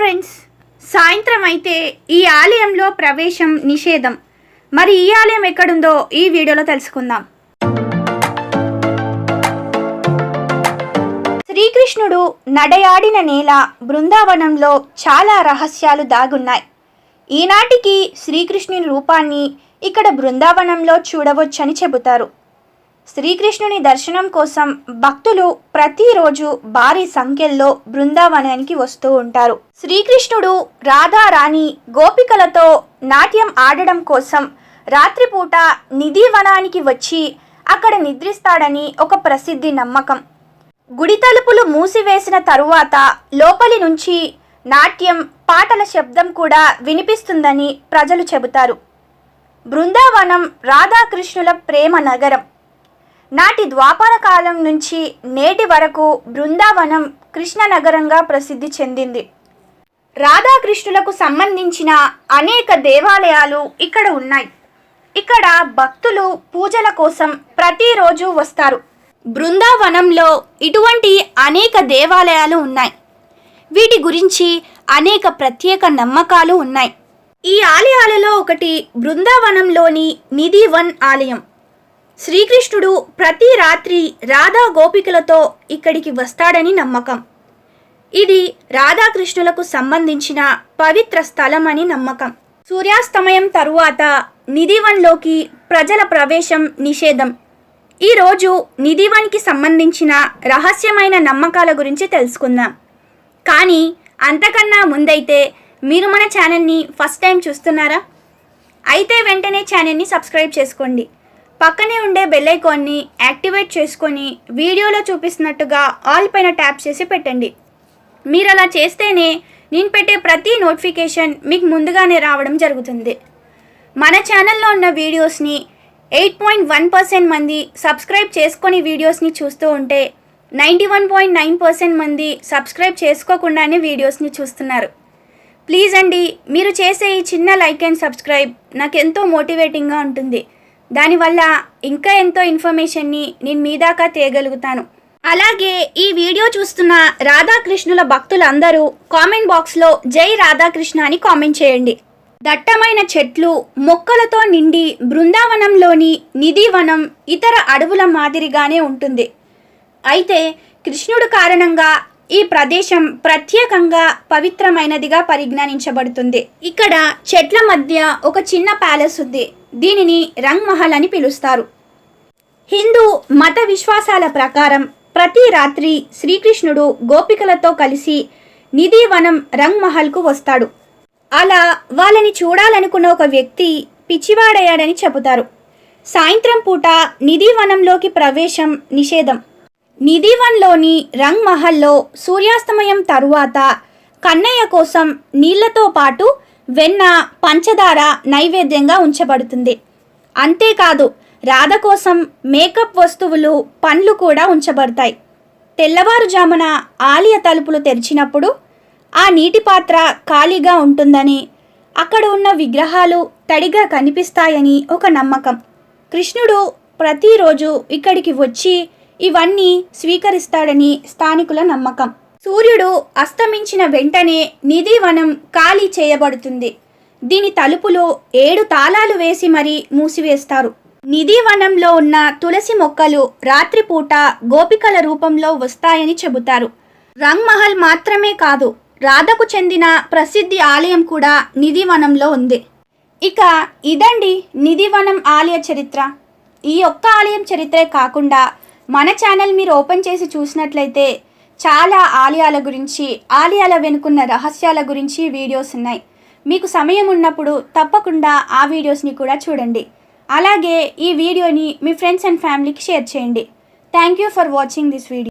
Friends సాయంత్రం అయితే ఈ ఆలయంలో ప్రవేశం నిషేధం. మరి ఈ ఆలయం ఎక్కడుందో ఈ వీడియోలో తెలుసుకుందాం. శ్రీకృష్ణుడు నడయాడిన నేల బృందావనంలో చాలా రహస్యాలు దాగున్నాయి. ఈనాటికి శ్రీకృష్ణుని రూపాన్ని ఇక్కడ బృందావనంలో చూడవచ్చని చెబుతారు. శ్రీకృష్ణుని దర్శనం కోసం భక్తులు ప్రతిరోజు భారీ సంఖ్యల్లో బృందావనానికి వస్తూ ఉంటారు. శ్రీకృష్ణుడు రాధారాణి గోపికలతో నాట్యం ఆడడం కోసం రాత్రిపూట నిధివనానికి వచ్చి అక్కడ నిద్రిస్తాడని ఒక ప్రసిద్ధి నమ్మకం. గుడి తలుపులు మూసివేసిన తరువాత లోపలి నుంచి నాట్యం పాటల శబ్దం కూడా వినిపిస్తుందని ప్రజలు చెబుతారు. బృందావనం రాధాకృష్ణుల ప్రేమ నగరం. నాటి ద్వాపర కాలం నుంచి నేటి వరకు బృందావనం కృష్ణనగరంగా ప్రసిద్ధి చెందింది. రాధాకృష్ణులకు సంబంధించిన అనేక దేవాలయాలు ఇక్కడ ఉన్నాయి. ఇక్కడ భక్తులు పూజల కోసం ప్రతిరోజు వస్తారు. బృందావనంలో ఇటువంటి అనేక దేవాలయాలు ఉన్నాయి. వీటి గురించి అనేక ప్రత్యేక నమ్మకాలు ఉన్నాయి. ఈ ఆలయాలలో ఒకటి బృందావనంలోని నిధి వన్ ఆలయం. శ్రీకృష్ణుడు ప్రతి రాత్రి రాధా గోపికలతో ఇక్కడికి వస్తాడని నమ్మకం. ఇది రాధాకృష్ణులకు సంబంధించిన పవిత్ర స్థలం అని నమ్మకం. సూర్యాస్తమయం తరువాత నిధివన్లోకి ప్రజల ప్రవేశం నిషేధం. ఈరోజు నిధివన్కి సంబంధించిన రహస్యమైన నమ్మకాల గురించి తెలుసుకుందాం. కానీ అంతకన్నా ముందైతే మీరు మన ఛానల్ని ఫస్ట్ టైం చూస్తున్నారా? అయితే వెంటనే ఛానల్ని సబ్స్క్రైబ్ చేసుకోండి. పక్కనే ఉండే బెల్ ఐకాన్ని యాక్టివేట్ చేసుకొని వీడియోలో చూపిస్తున్నట్టుగా ఆల్ పైన ట్యాప్ చేసి పెట్టండి. మీరు అలా చేస్తేనే నేను పెట్టే ప్రతి నోటిఫికేషన్ మీకు ముందుగానే రావడం జరుగుతుంది. మన ఛానల్లో ఉన్న వీడియోస్ని ఎయిట్ పాయింట్ వన్ పర్సెంట్ మంది సబ్స్క్రైబ్ చేసుకొని వీడియోస్ని చూస్తూ ఉంటే ninety one point nine percent మంది సబ్స్క్రైబ్ చేసుకోకుండానే వీడియోస్ని చూస్తున్నారు. ప్లీజ్ అండి మీరు చేసే ఈ చిన్న లైక్ అండ్ సబ్స్క్రైబ్ నాకు ఎంతో మోటివేటింగ్గా ఉంటుంది. దానివల్ల ఇంకా ఎంతో ఇన్ఫర్మేషన్ని నేను మీ దాకా తేయగలుగుతాను. అలాగే ఈ వీడియో చూస్తున్న రాధాకృష్ణుల భక్తులందరూ కామెంట్ బాక్స్లో జై రాధాకృష్ణ అని కామెంట్ చేయండి. దట్టమైన చెట్లు మొక్కలతో నిండి బృందావనంలోని నిధివనం ఇతర అడవుల మాదిరిగానే ఉంటుంది. అయితే కృష్ణుడు కారణంగా ఈ ప్రదేశం ప్రత్యేకంగా పవిత్రమైనదిగా పరిజ్ఞానించబడుతుంది ఇక్కడ చెట్ల మధ్య ఒక చిన్న ప్యాలెస్ ఉంది. దీనిని రంగ్ మహల్ అని పిలుస్తారు. హిందూ మత విశ్వాసాల ప్రకారం ప్రతి రాత్రి శ్రీకృష్ణుడు గోపికలతో కలిసి నిధివనం రంగ్ మహల్కు వస్తాడు. అలా వాళ్ళని చూడాలనుకున్న ఒక వ్యక్తి పిచ్చివాడయ్యాడని చెబుతారు. సాయంత్రం పూట నిధివనంలోకి ప్రవేశం నిషేధం. నిధివన్లోని రంగ్ మహల్లో సూర్యాస్తమయం తరువాత కన్నయ్య కోసం నీళ్ళతో పాటు వెన్న పంచదార నైవేద్యంగా ఉంచబడుతుంది. అంతేకాదు రాధ కోసం మేకప్ వస్తువులు పండ్లు కూడా ఉంచబడతాయి. తెల్లవారుజామున ఆలయ తలుపులు తెరిచినప్పుడు ఆ నీటి పాత్ర ఖాళీగా ఉంటుందని అక్కడ ఉన్న విగ్రహాలు తడిగా కనిపిస్తాయని ఒక నమ్మకం. కృష్ణుడు ప్రతిరోజు ఇక్కడికి వచ్చి ఇవన్నీ స్వీకరిస్తాడని స్థానికుల నమ్మకం. సూర్యుడు అస్తమించిన వెంటనే నిధివనం ఖాళీ చేయబడుతుంది. దీని తలుపులు ఏడు తాళాలు వేసి మరీ మూసివేస్తారు. నిధివనంలో ఉన్న తులసి మొక్కలు రాత్రిపూట గోపికల రూపంలో వస్తాయని చెబుతారు. రంగ్ మహల్ మాత్రమే కాదు రాధకు చెందిన ప్రసిద్ధి ఆలయం కూడా నిధివనంలో ఉంది. ఇక ఇదండి నిధివనం ఆలయ చరిత్ర. ఈ ఒక్క ఆలయం చరిత్రే కాకుండా మన ఛానల్ మీరు ఓపెన్ చేసి చూసినట్లయితే చాలా ఆలయాల గురించి ఆలయాల వెనుకున్న రహస్యాల గురించి వీడియోస్ ఉన్నాయి. మీకు సమయం ఉన్నప్పుడు తప్పకుండా ఆ వీడియోస్ని కూడా చూడండి. అలాగే ఈ వీడియోని మీ ఫ్రెండ్స్ అండ్ ఫ్యామిలీకి షేర్ చేయండి. Thank you for watching this video.